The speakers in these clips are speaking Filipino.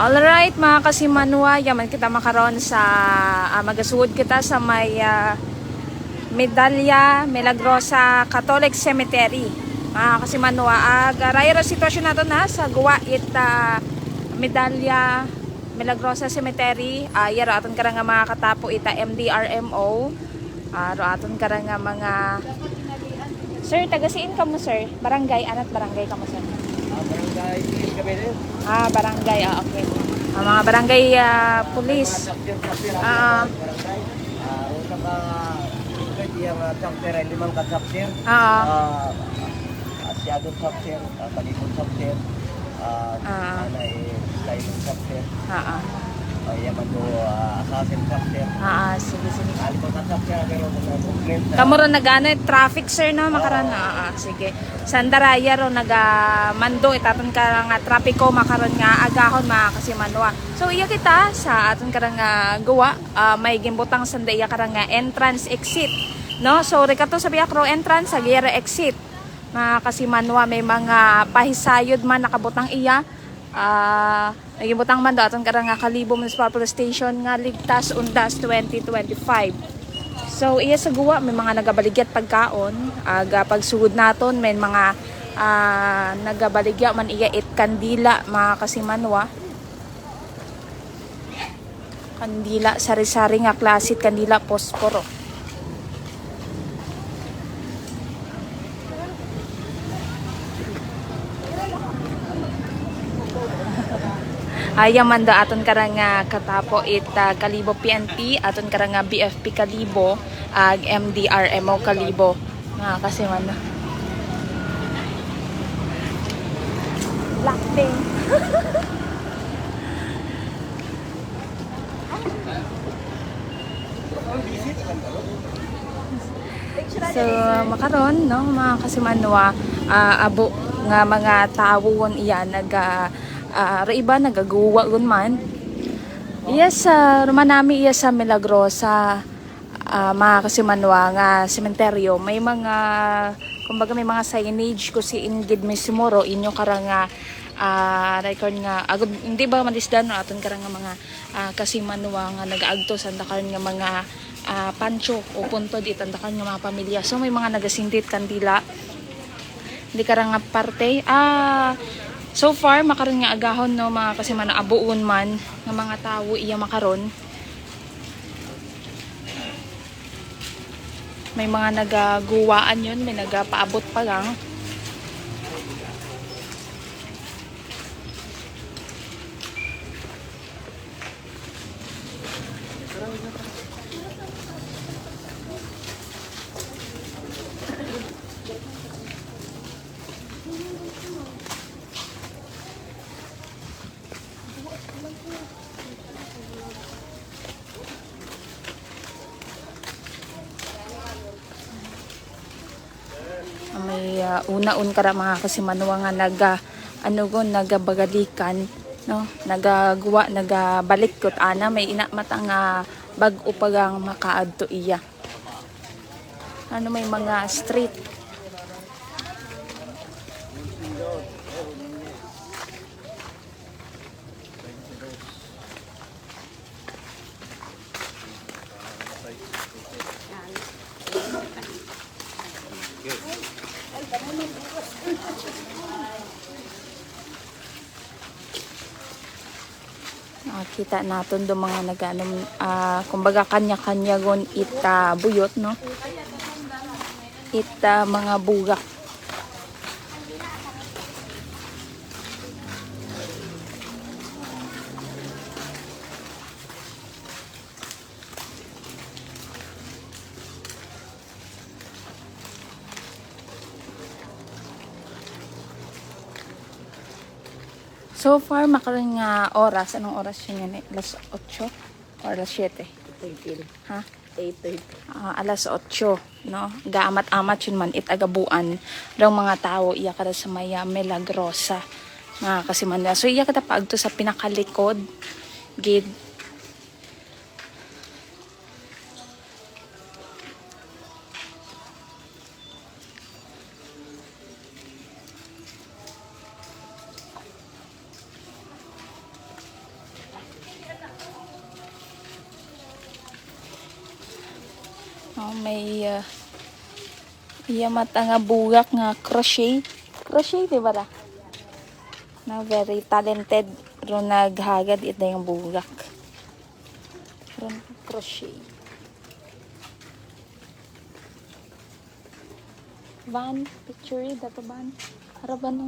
Alright mga kasimanwa, yaman kita makaroon sa uh, magasuod kita sa may ah, Medalya Milagrosa Catholic Cemetery. Mga kasimanwa, ag uh, sitwasyon nato na sa guwa it ah, Medalya Milagrosa Cemetery. Uh, yaro aton karang nga mga katapo ita MDRMO. Uh, aton karang nga mga Sir, tagasiin ka mo sir. Barangay, anat barangay ka mo sir. Barangay Ilis kami. Ah, barangay, ah, okay. Ah, mga barangay ah, police. Ah. barangay. Ah, una ka, yung chapter ay limang ka chapter. Ah, Ah, Asyado chapter, Kalikon chapter, ah, Ah. eh, Silent chapter, ah, ah, ah, yaman do, ah, Assassin chapter. ah, ah, sige, sige. Ko ka chapter, pero mga movement. ah, Kamo ro nagano traffic sir no makaron ah, ah, sige. Sandaraya ro nagamando itaton ka nga trapiko makaron nga agahon mga kasimanwa. So iya kita sa aton karang nga gawa ah, may gimbutang sanda iya karang nga entrance exit. No? So rekato sa biyak ro entrance sa exit. Mga kasimanwa may mga pahisayod man nakabutang iya. Ah, nagibutang man daw aton karang nga Kalibo Municipal Station nga ligtas undas 2025. So iya sa guwa may mga nagabaligyan pagkaon, aga pagsugod naton may mga ah, nagabaligya man iya it kandila mga kasimanwa. Kandila sari-sari nga klasit kandila posporo. Ayaman da aton karang nga katapo it ah, Kalibo PNP, aton karang nga BFP Kalibo, ag MDRMO Kalibo. Nga kasi man. Blackpink. So, makaron, no, mga kasimanwa, ah, abo nga mga tawon iya nag uh, iba nagaguwa man. Iya sa rumanami iya sa Milagrosa ah, mga kasimanwa nga sementeryo may mga kumbaga may mga signage ko si Ingrid Misimoro inyo karang nga ah, record nga agud hindi ba madisdan no aton karang mga ah, kasimanwa nga nagaagto sa karon nga mga ah, pancho o puntod itandakan nga mga pamilya so may mga nagasindit kandila hindi ka nga parte. Ah, so far, makaroon nga agahon, no, mga kasi man abuon man, ng mga tao iya makaron. May mga nagaguwaan yun, may nagapaabot pa lang. may uh, una-un kara mga kasimanwa nga naga ano gon nagabagalikan no? Nagagawa nagabalik kot ana may ina mata nga bag-o pagang makaadto iya. Ano may mga street Nakita natin do mga nagano ah kumbaga kanya-kanya gon ita buyot no. Ita mga bugak. So far, makaroon nga oras. Anong oras yun yan? eh? Alas 8 or alas 7? Ha? 8.30. Ah, alas 8, no? Gaamat-amat yun man, itagabuan. Daw mga tao, iya kada sa maya Milagrosa. Mga kasimanda. So, iya kada paagto sa pinakalikod. Gid. Oh, may uh, yamat nga bugak nga crochet. Crochet, di ba? Na very talented ro naghagad ito yung bugak. Ron crochet. Van, picture dato van. Haraban no.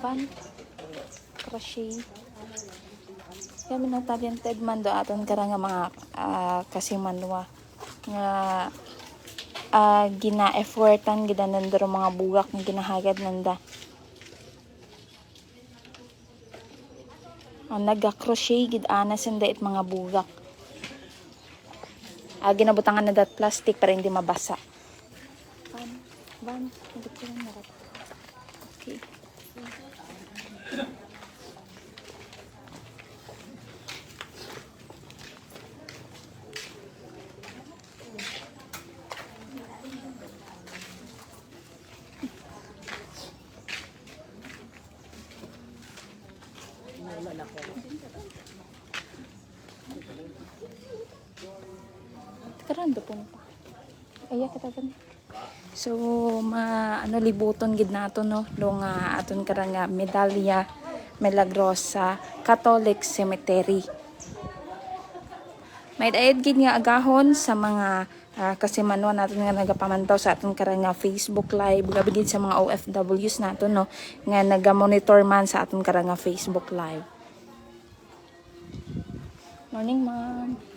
Van. Crochet. Kami na talented man do aton kara nga mga ah, kasimanwa nga ah, gina-effortan gid nandaro mga bugak nga ginahagad nanda. Ang naga-crochet gid ana sinda it mga bugak. Ah, ginabutangan na dat plastic para hindi mabasa. Van, van, hindi ko lang narat. Karando po pa. Aya kita gan. So ma ano libuton gid nato no lo nga aton karang nga medalya Milagrosa Catholic Cemetery. May daid gid nga agahon sa mga ah, kasimanwa natin nga nagapamantaw sa aton karang nga Facebook live gabi gid sa mga OFWs nato no nga naga-monitor man sa aton karang nga Facebook live. Morning, ma'am.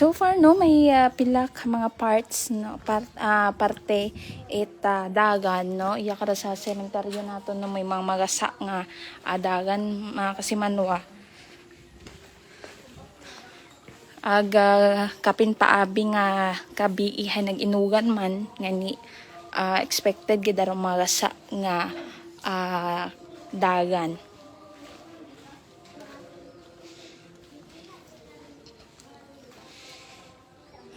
So far no may ah, pila ka mga parts no part, ah, parte it ah, dagan no. Iya kada sa sementeryo nato no may mga magasa nga ah, dagan mga kasimanwa. Aga kapin paabi nga kabiihan nag-inugan man nga ni ah, expected gid daw magasa nga ah, dagan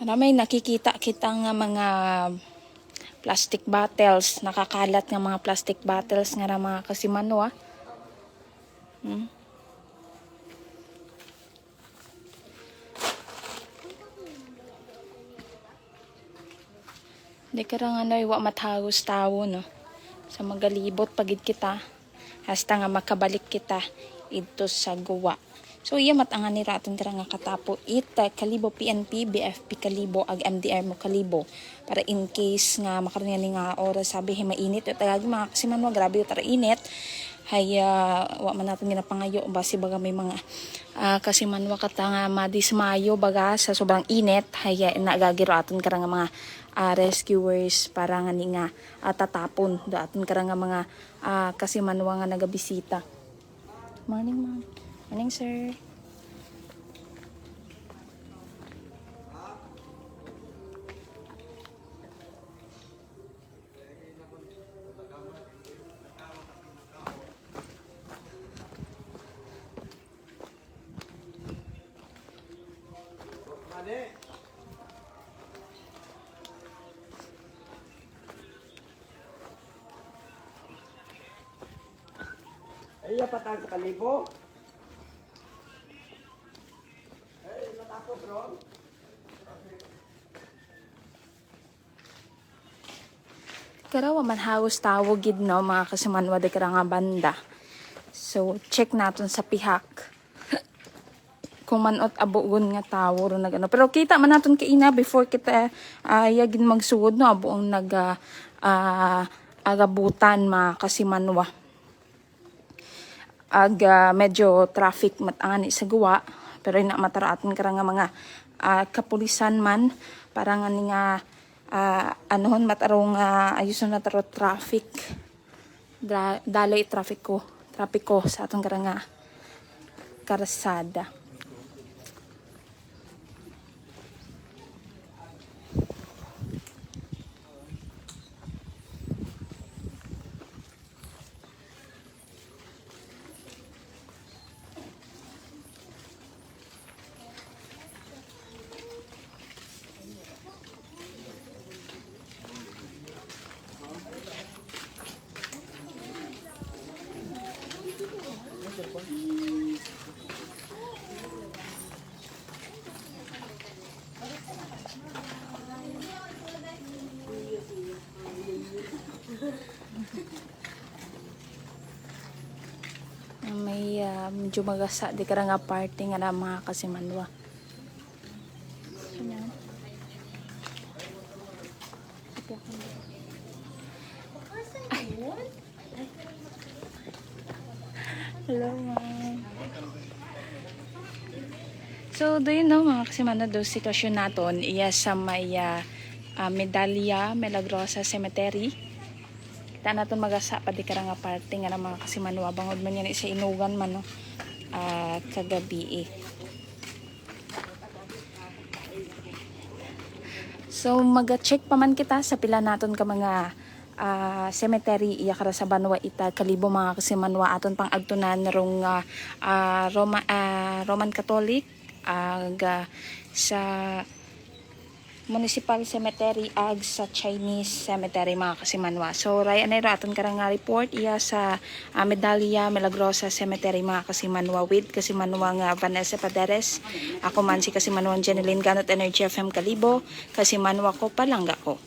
Ano may nakikita kita nga mga plastic bottles, nakakalat nga mga plastic bottles nga ra mga kasimanwa. Hmm? Di ka nga ano, iwa matagos tawo, no? Sa magalibot pagid kita. Hasta nga makabalik kita ito sa guwa. So iya matangan ni raton kara nga katapo. It kalibo PNP BFP kalibo ag MDR mo kalibo. Para in case nga makaroon ni nga oras sabi hi mainit. At tagagi mga kasiman mo grabe tara init. Hay uh, wa man natin ginapangayo. Basi baga may mga uh, kasimanwa kata nga madismayo baga sa sobrang init. Hay uh, nagagiro aton kara nga mga uh, rescuers para nga ni nga uh, tatapon. Do aton kara nga mga uh, kasimanwa nga nagabisita. Morning ma'am morning sir Ay, patang sa kalibo. Ay, matakot ron. Karawa man hawos tawo gid no mga kasimanwa de kara nga banda. So check naton sa pihak. Kung manot abugon nga tawo ro nagano. Pero kita man naton kaina before kita uh, yagin magsuod no abo ang naga ah, agabutan mga kasimanwa. Aga medyo traffic matangani sa guwa pero ina mataraatan kara nga mga ah, kapulisan man para nga nga ah, anohon matarong uh, ayuson na taro traffic. Da, daloy traffic ko traffic ko sa atong kara nga karasada medyo magasa di ka nga party nga na mga kasimanwa. Hello, ma'am. So, do you know, mga kasimano, do sitwasyon naton, iya sa may ah, ah, Medalya Milagrosa Cemetery. Kita naton magasa pa di karang nga nga ng mga kasimano, bangod man yan sa inugan man, no? Ah, kagabi eh. So, mag-check pa man kita sa pila naton ka mga ah, cemetery iya kara sa Banwa ita kalibo mga kasimanwa aton pang agtunan rong ah, ah, Roma, ah, Roman Catholic ag ah, sa Municipal Cemetery ag sa Chinese Cemetery mga kasimanwa. So ray anay ra aton karang nga report iya sa ah, Medalya Milagrosa Cemetery mga kasimanwa with kasimanwa nga Vanessa Paderes. Ako man si kasimanwa Jeneline Ganot Energy FM Kalibo, kasimanwa ko palangga ko.